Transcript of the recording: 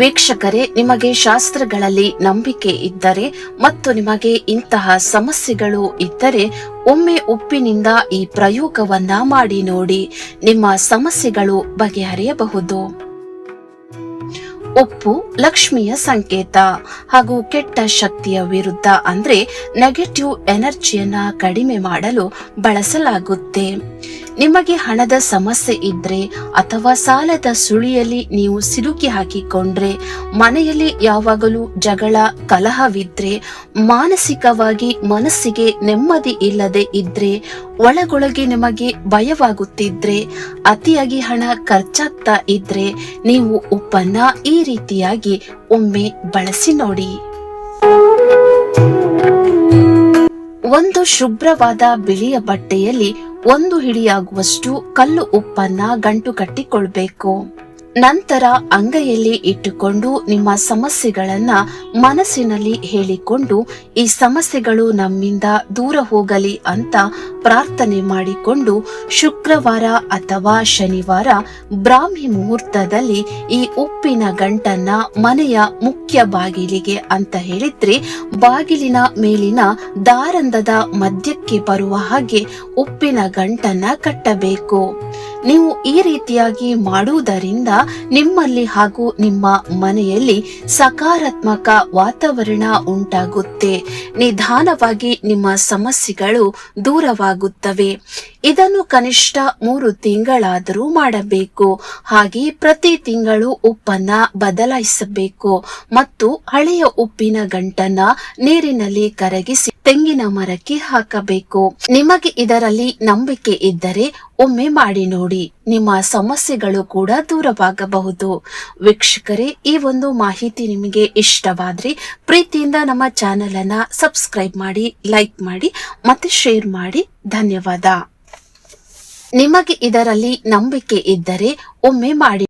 ವೀಕ್ಷಕರೇ, ನಿಮಗೆ ಶಾಸ್ತ್ರಗಳಲ್ಲಿ ನಂಬಿಕೆ ಇದ್ದರೆ ಮತ್ತು ನಿಮಗೆ ಇಂತಹ ಸಮಸ್ಯೆಗಳು ಇದ್ದರೆ ಒಮ್ಮೆ ಉಪ್ಪಿನಿಂದ ಈ ಪ್ರಯೋಗವನ್ನ ಮಾಡಿ ನೋಡಿ, ನಿಮ್ಮ ಸಮಸ್ಯೆಗಳು ಬಗೆಹರಿಯಬಹುದು. ಉಪ್ಪು ಲಕ್ಷ್ಮಿಯ ಸಂಕೇತ ಹಾಗೂ ಕೆಟ್ಟ ಶಕ್ತಿಯ ವಿರುದ್ಧ ಅಂದ್ರೆ ನೆಗೆಟಿವ್ ಎನರ್ಜಿಯನ್ನ ಕಡಿಮೆ ಮಾಡಲು ಬಳಸಲಾಗುತ್ತೆ. ನಿಮಗೆ ಹಣದ ಸಮಸ್ಯೆ ಇದ್ರೆ ಅಥವಾ ಸಾಲದ ಸುಳಿಯಲ್ಲಿ ನೀವು ಸಿಲುಕಿ ಹಾಕಿಕೊಂಡ್ರೆ, ಮನೆಯಲ್ಲಿ ಯಾವಾಗಲೂ ಜಗಳ, ಕಲಹವಿದ್ರೆ, ಮಾನಸಿಕವಾಗಿ ಮನಸ್ಸಿಗೆ ನೆಮ್ಮದಿ ಇಲ್ಲದೆ ಇದ್ರೆ, ಒಳಗೊಳಗೆ ನಿಮಗೆ ಭಯವಾಗುತ್ತಿದ್ರೆ, ಅತಿಯಾಗಿ ಹಣ ಖರ್ಚಾಗ್ತಾ ಇದ್ರೆ ನೀವು ಉಪ್ಪನ್ನ ಈ ರೀತಿಯಾಗಿ ಒಮ್ಮೆ ಬಳಸಿ ನೋಡಿ. ಒಂದು ಶುಭ್ರವಾದ ಬಿಳಿಯ ಬಟ್ಟೆಯಲ್ಲಿ ಒಂದು ಹಿಡಿಯಾಗುವಷ್ಟು ಕಲ್ಲು ಉಪ್ಪನ್ನ ಗಂಟು ಕಟ್ಟಿಕೊಳ್ಬೇಕು. ನಂತರ ಅಂಗೈಯಲ್ಲಿ ಇಟ್ಟುಕೊಂಡು ನಿಮ್ಮ ಸಮಸ್ಯೆಗಳನ್ನ ಮನಸ್ಸಿನಲ್ಲಿ ಹೇಳಿಕೊಂಡು, ಈ ಸಮಸ್ಯೆಗಳು ನಮ್ಮಿಂದ ದೂರ ಹೋಗಲಿ ಅಂತ ಪ್ರಾರ್ಥನೆ ಮಾಡಿಕೊಂಡು, ಶುಕ್ರವಾರ ಅಥವಾ ಶನಿವಾರ ಬ್ರಾಹ್ಮಿ ಮುಹೂರ್ತದಲ್ಲಿ ಈ ಉಪ್ಪಿನ ಗಂಟನ್ನ ಮನೆಯ ಮುಖ್ಯ ಬಾಗಿಲಿಗೆ ಅಂತ ಹೇಳಿದ್ರೆ, ಬಾಗಿಲಿನ ಮೇಲಿನ ದಾರಂದದ ಮಧ್ಯಕ್ಕೆ ಬರುವ ಹಾಗೆ ಉಪ್ಪಿನ ಗಂಟನ್ನ ಕಟ್ಟಬೇಕು. ನೀವು ಈ ರೀತಿಯಾಗಿ ಮಾಡುವುದರಿಂದ ನಿಮ್ಮಲ್ಲಿ ಹಾಗೂ ನಿಮ್ಮ ಮನೆಯಲ್ಲಿ ಸಕಾರಾತ್ಮಕ ವಾತಾವರಣ ಉಂಟಾಗುತ್ತೆ. ನಿಧಾನವಾಗಿ ನಿಮ್ಮ ಸಮಸ್ಯೆಗಳು ದೂರವಾಗುತ್ತವೆ. ಇದನ್ನು ಕನಿಷ್ಠ ಮೂರು ತಿಂಗಳಾದರೂ ಮಾಡಬೇಕು. ಹಾಗೆ ಪ್ರತಿ ತಿಂಗಳು ಉಪ್ಪನ್ನ ಬದಲಾಯಿಸಬೇಕು. ಮತ್ತು ಹಳೆಯ ಉಪ್ಪಿನ ಗಂಟನ್ನ ನೀರಿನಲ್ಲಿ ಕರಗಿಸಿ ತೆಂಗಿನ ಮರಕ್ಕೆ ಹಾಕಬೇಕು. ನಿಮಗೆ ಇದರಲ್ಲಿ ನಂಬಿಕೆ ಇದ್ದರೆ ಒಮ್ಮೆ ಮಾಡಿ ನೋಡಿ. ನಿಮ್ಮ ಸಮಸ್ಯೆಗಳು ಕೂಡ ದೂರವಾಗಬಹುದು. ವೀಕ್ಷಕರೇ, ಈ ಒಂದು ಮಾಹಿತಿ ನಿಮಗೆ ಇಷ್ಟವಾದ್ರೆ ಪ್ರೀತಿಯಿಂದ ನಮ್ಮ ಚಾನೆಲ್ ಅನ್ನ ಸಬ್ಸ್ಕ್ರೈಬ್ ಮಾಡಿ, ಲೈಕ್ ಮಾಡಿ, ಮತ್ತೆ ಶೇರ್ ಮಾಡಿ. ಧನ್ಯವಾದ. ನಿಮಗೆ ಇದರಲ್ಲಿ ನಂಬಿಕೆ ಇದ್ದರೆ ಒಮ್ಮೆ ಮಾಡಿ.